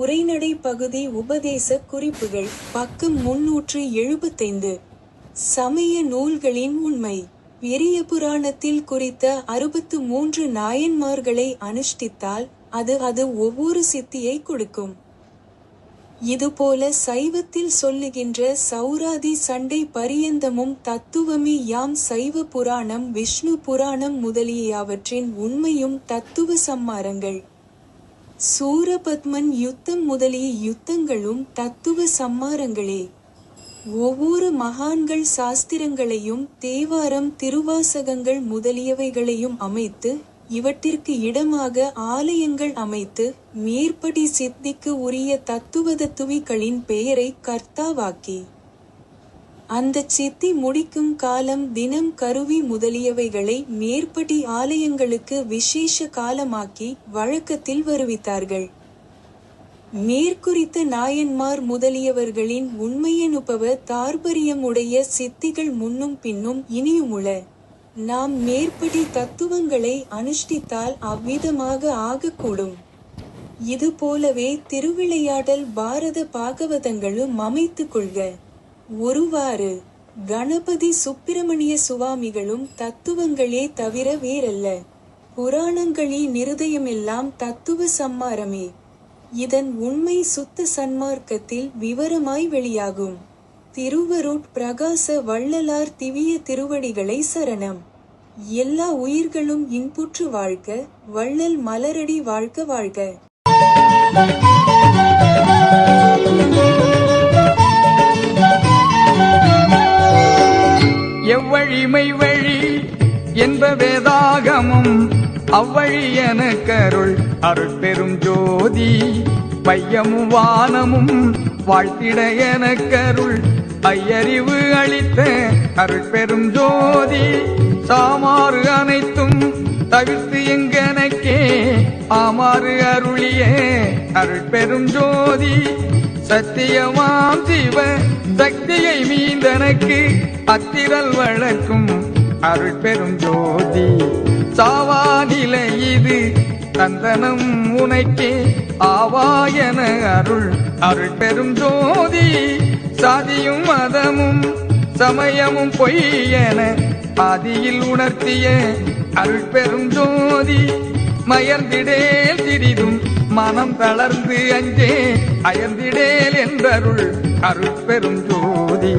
உரைநடை பகுதி உபதேச குறிப்புகள் பக்கம் முன்னூற்று எழுபத்தைந்து. சமய நூல்களின் உண்மை. பெரிய புராணத்தில் குறித்த அறுபத்து மூன்று நாயன்மார்களை அனுஷ்டித்தால் அது அது ஒவ்வொரு சித்தியை கொடுக்கும். இதுபோல சைவத்தில் சொல்லுகின்ற சௌராதி சண்டை பரியந்தமும் தத்துவமே யாம் சைவ புராணம் விஷ்ணு புராணம் முதலியவற்றின் உண்மையும் தத்துவ சம்மாரங்கள். சூரபத்மன் யுத்தம் முதலிய யுத்தங்களும் தத்துவ சம்மாரங்களே. ஒவ்வொரு மகான்கள் சாஸ்திரங்களையும் தேவாரம் திருவாசகங்கள் முதலியவைகளையும் அமைத்து இவற்றிற்கு இடமாக ஆலயங்கள் அமைத்து மேற்படி சித்திக்கு உரிய தத்துவதத்துவிகளின் பெயரை கர்த்தாவாக்கி. அந்தச் சித்தி முடிக்கும் காலம் தினம் கருவி முதலியவைகளை மேற்படி ஆலயங்களுக்கு விசேஷ காலமாக்கி வழக்கத்தில் வருவித்தார்கள். மேற்குறித்த நாயன்மார் முதலியவர்களின் உண்மையனுபவ தார்பரியமுடைய சித்திகள் முன்னும் பின்னும் இனியுமுள நாம் மேற்படி தத்துவங்களை அனுஷ்டித்தால் அவ்விதமாக ஆகக்கூடும். இது போலவே திருவிளையாடல் பாரத பாகவதங்களும் அமைத்துக் கொள்க ஒருவாறு கணபதி சுப்பிரமணிய சுவாமிகளும் தத்துவங்களே தவிர வேறல்ல. புராணங்களில் நிருதயமெல்லாம் தத்துவ சம்மாரமே. இதன் உண்மை சுத்த சன்மார்க்கத்தில் விவரமாய் வெளியாகும். திருவருட் பிரகாச வள்ளலார் திவிய திருவடிகளை சரணம். எல்லா உயிர்களும் இன்புற்று வாழ்க வள்ளல் மலரடி வாழ்க வாழ்க. எவ்வழிமை வழி என்ப வேதாகமும் அவ்வழி எனக்கருள் அருட்பெரும் ஜோதி பையமும் வானமும் வாழ்த்திட என கருள். ஐயறிவு அளித்த அருட்பெரும் ஜோதி சாமாறு அனைத்தும் தவிர்த்து எங்கனக்கே ஆமாறு அருளிய அருட்பெரும் ஜோதி சத்தியமாம் சிவ சக்தியை எனக்கு அத்திரல் வழக்கும் அருள் பெரும் ஜோதி. சாவா இது தந்தனம் உனைக்கே ஆவாயன அருள் அருள் பெரும் ஜோதி. சாதியும் மதமும் சமயமும் பொய் என ஆதியில் உணர்த்திய அருள் பெரும் ஜோதி. மயர்ந்திடேல் சிறிதும் மனம் தளர்ந்து அஞ்சே அயர்ந்திடேல் என்றருள் அருள் பெரும் ஜோதி.